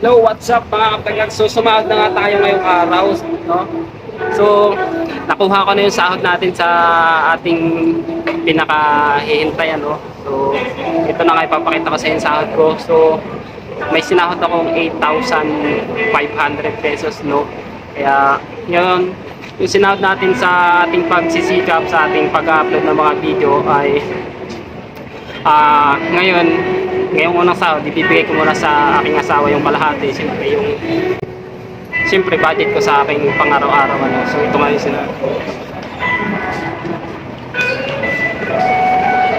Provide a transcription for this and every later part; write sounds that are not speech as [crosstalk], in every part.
Hello, what's up mga kapatid? So, sumahod na nga tayo ngayong araw, no? So, nakuha ko na yung sahod natin sa ating pinakahihintay, ano? So, ito na nga ipapakita ko sa yung sahod ko. So, may sinahod akong 8,500 pesos, no? Kaya, yun, yung sinahod natin sa ating pagsisikap, sa ating pag-upload ng mga video ay Ah, ngayon, ngayong unang sahod, ibibigay ko muna sa aking asawa yung kalahati. Siyempre, yung siyempre, budget ko sa aking pang-araw-araw. Ano. So, ito nga yung sinabi.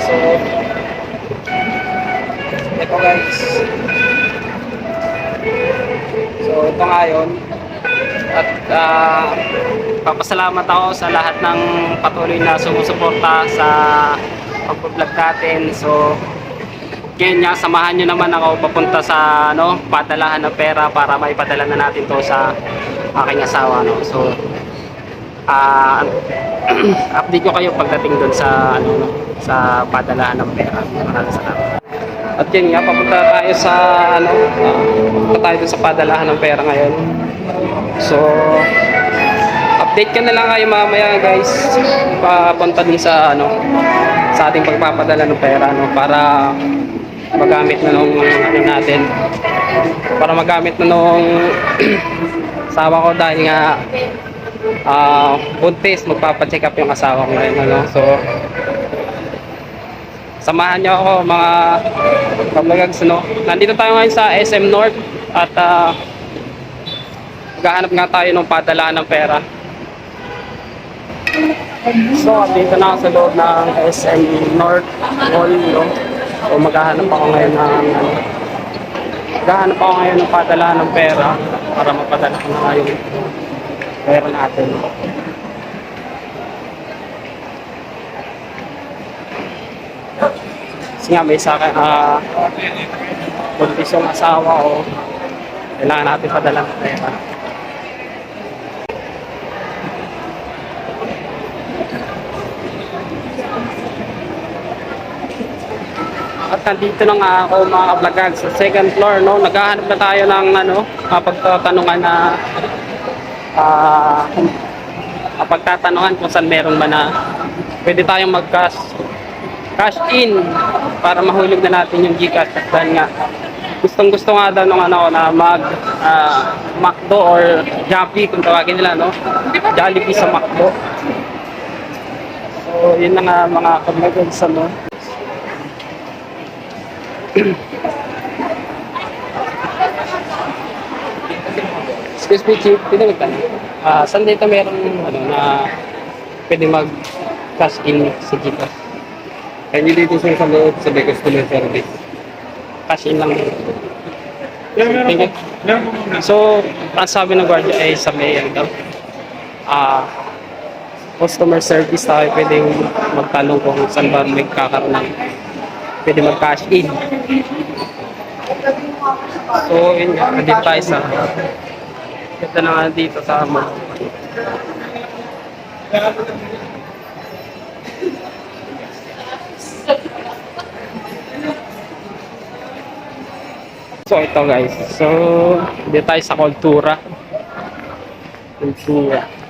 So, ito guys. So, ito nga yun. At ah, papasalamat ako sa lahat ng patuloy na sumusuporta sa pag-vlog natin. So, nga, samahan nyo naman ako papunta sa ano, padalahan ng pera para maipadala na natin to sa aking asawa. No? So, ah [clears throat] update ko kayo pagdating doon sa ano no, sa padalahan ng pera. Maraming salamat. At yun nga, papunta tayo sa ano, papunta tayo sa padalahan ng pera ngayon. So, update ka na lang kayo mamaya guys papunta din sa ano sa ating pagpapadala ng pera no para magamit na nung ano natin para magamit na nung [clears throat] asawa ko dahil nga ah buntis magpapacheck up yung asawa ko ngayon ano. So samahan niyo ako mga kabagags no nandito tayo ngayon sa SM North at ah maghahanap nga tayo ng padalaan ng pera. So, dito na sa loob ng SM North Mall, no? So, maghahanap ako ngayon ng, ano, maghahanap ako ngayon ng padala ng pera para mapadala ko na yung pera natin. Kasi nga, may sa akin, ah, buntis yung asawa ko. Kailangan natin padala ng pera. At nandito na nga ako mga kablagag sa second floor, no? Naghahanap na tayo ng ano, uh, pagtatanungan na uh, pagtatanungan kung saan meron ba na pwede tayong mag-cash cash in para mahulog na natin yung Gcash. At dahil nga gustong gusto nga daw nung ano na mag ah, McDo or Jollibee kung tawagin nila no? Jollibee sa McDo. So yun na nga mga kablagag sa no Excuse me, Chief. Pinag ka Ah, saan dito meron ano, na pwede mag-cash in sa Gcash? Kanya dito sa sa loob sa may customer service. Cash in lang. Yeah, meron po. po. So, ang sabi ng guardia ay sa may ano daw, ah, customer service tayo pwedeng magtanong kung saan ba may kakaroon ng pwede mag-cash in. So, yun nga, nandito tayo sa Ganda na nga dito sa mall. So ito guys. So dito tayo sa Kultura. Kultura.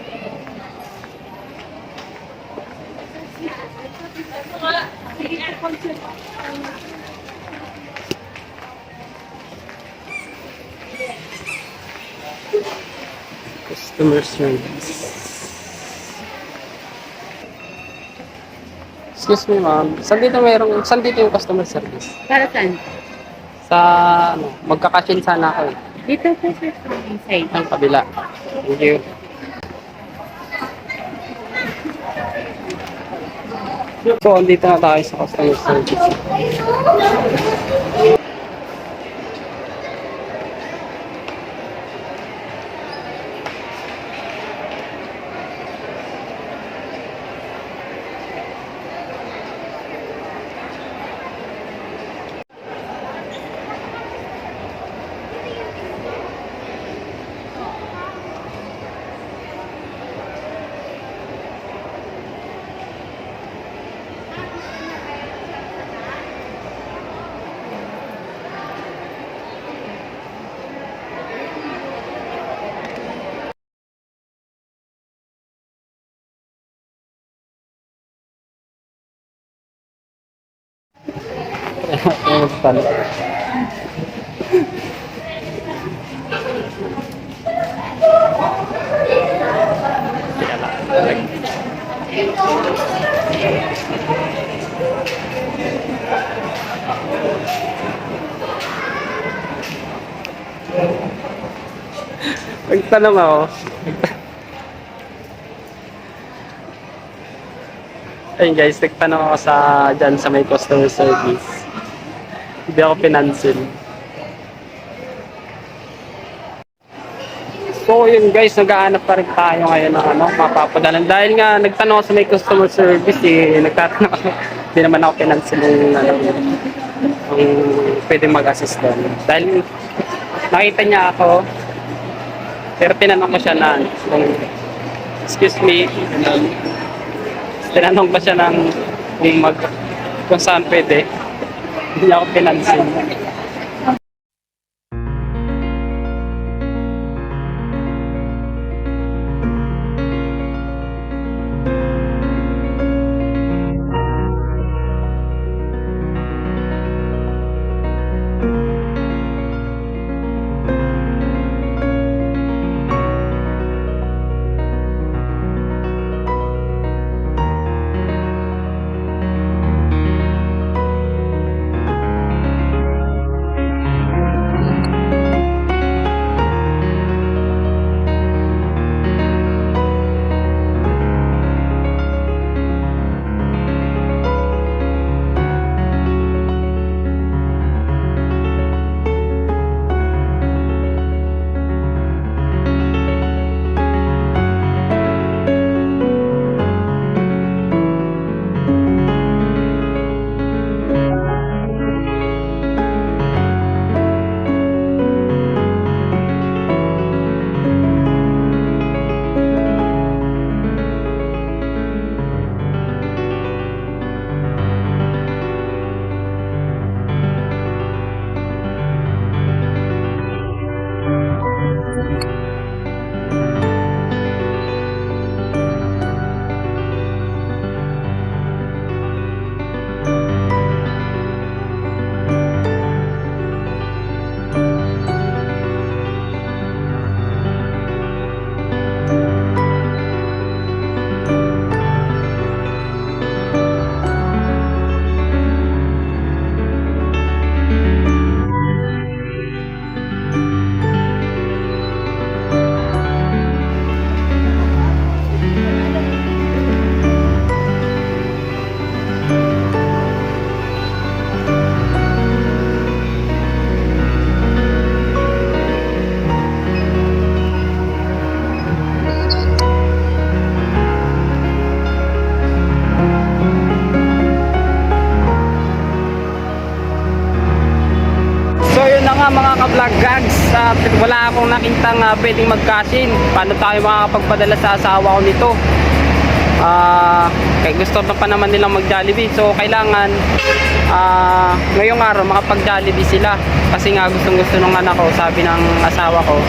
Customer service. Excuse me ma'am, saan dito mayroong, saan dito yung customer service? Para saan? Sa, ano, magkakashin sana ako eh. Dito po sir, sa inside. Ang kabila. Thank you. So, andito na tayo sa customer service. Teka lang. Nagtanong ako. Ayun guys, nagtanong ako sa dyan sa may customer service. Hindi ako pinansin. So yun guys, naghahanap pa rin tayo ngayon ng ano, mapapadalan. Dahil nga nagtanong sa may customer service eh, nagtatanong ako, hindi naman ako pinansin ng ano, yung pwede mag-assist doon. Dahil nakita niya ako, pero tinanong ko siya na, kung, excuse me, tinanong ko siya ng kung mag, kung saan pwede. Hindi ako pinansin. Nga mga ka-vlog gags, Ah, wala akong nakitang uh, pwedeng mag-cashin. Paano tayo makakapagpadala sa asawa ko nito? Ah, kay gusto pa pa naman nilang mag-Jollibee. So kailangan ah ngayong araw makapag-Jollibee sila. Kasi nga gustong gusto ng anak ko, sabi ng asawa ko,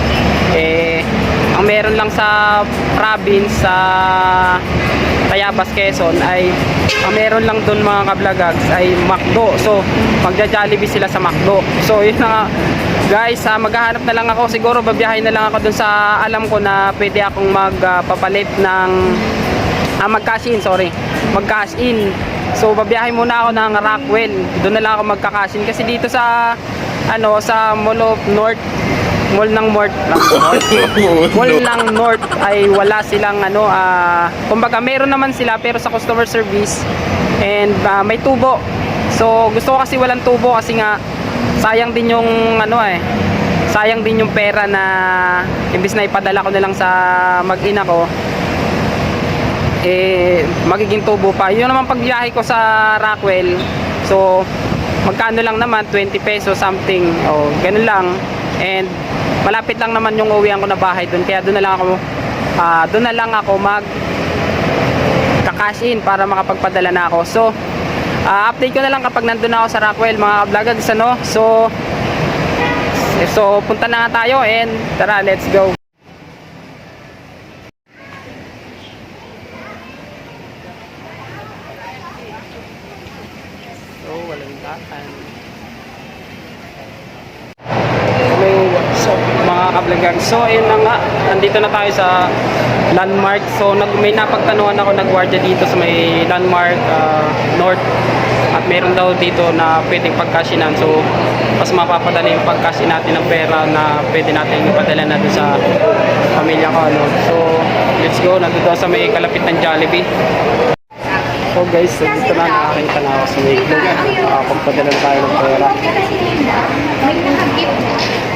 eh ang meron lang sa province sa Tayabas, Quezon ay ang meron lang doon mga kablagags ay McDo. So, magja-Jollibee sila sa McDo. So, yun na. Guys, ah, maghahanap na lang ako. Siguro babiyahin na lang ako doon sa alam ko na pwede akong magpapalit ng ah, mag-cash in, sorry. Mag-cash in. So, babiyahin muna ako ng Rockwell. Doon na lang ako magka-cash in kasi dito sa ano sa Mall of North Mall ng North, North [laughs] Mall ng North ay wala silang ano ah kumbaga meron naman sila pero sa customer service and ah, may tubo. So gusto ko kasi walang tubo kasi nga sayang din yung ano eh sayang din yung pera na imbis na ipadala ko na lang sa mag-ina ko eh magiging tubo pa. Yun naman pagbiyahe ko sa Rockwell. So magkano lang naman 20 pesos something. O ganun lang. And malapit lang naman yung uwian ko na bahay doon. Kaya doon na lang ako ah doon na lang ako mag kakash in para makapagpadala na ako. So ah, update ko na lang kapag nandun na ako sa Rockwell mga vloggers ano. So so punta na nga tayo and tara let's go. So, walang daan. Kablagag. So ayun na nga, nandito na tayo sa landmark. So nag, may napagtanungan ako nagwardya dito sa may landmark ah, north. At meron daw dito na pwedeng pagkashinan. So mas mapapadali yung pagkasin natin ng pera na pwede natin ipadala na doon sa pamilya ko. Ano. So let's go, nandito sa may kalapit ng Jollibee. So guys, dito na nakakita na ako sa may club. Makapagpadala tayo ng pera. May nakagip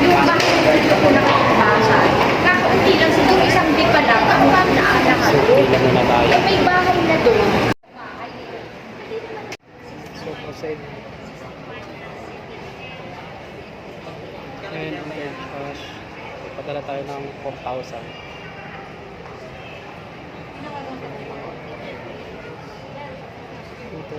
yung bahay ko nakakabasa. Kakaunti lang siguro isang di pa lang. Ang ma'am na anak may bahay na doon. So proceed. Okay, cash. Padala tayo ng 4,000.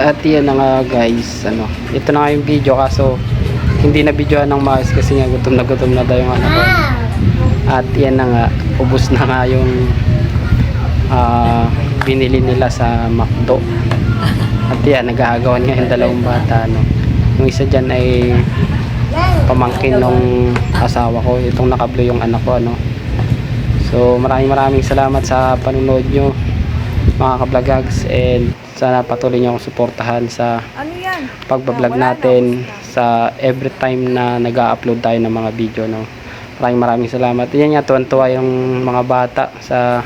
At yan na nga guys, ano, ito na nga yung video kaso hindi na videoan ng maayos kasi nga gutom na gutom na daw yung anak ko. At yan na nga, ubos na nga yung ah, binili nila sa McDo. At yan, nag-aagawan nga yung dalawang bata. No? Yung isa dyan ay pamangkin nung asawa ko. Itong nakablo yung anak ko. Ano? So maraming maraming salamat sa panunod nyo mga kablagags and sana patuloy nyo akong suportahan sa Ano yan? pagbablog natin sa every time na nag upload tayo ng mga video no. Maraming maraming salamat. Yan nga tuwan-tuwa yung mga bata sa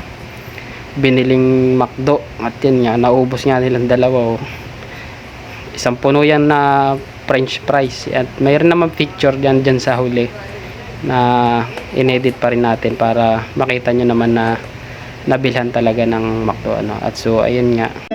biniling McDo at yan nga naubos nga nilang dalawa oh. Isang puno yan na french fries at mayroon naman picture dyan dyan sa huli na inedit pa rin natin para makita nyo naman na nabilhan talaga ng McDo ano. At so ayun nga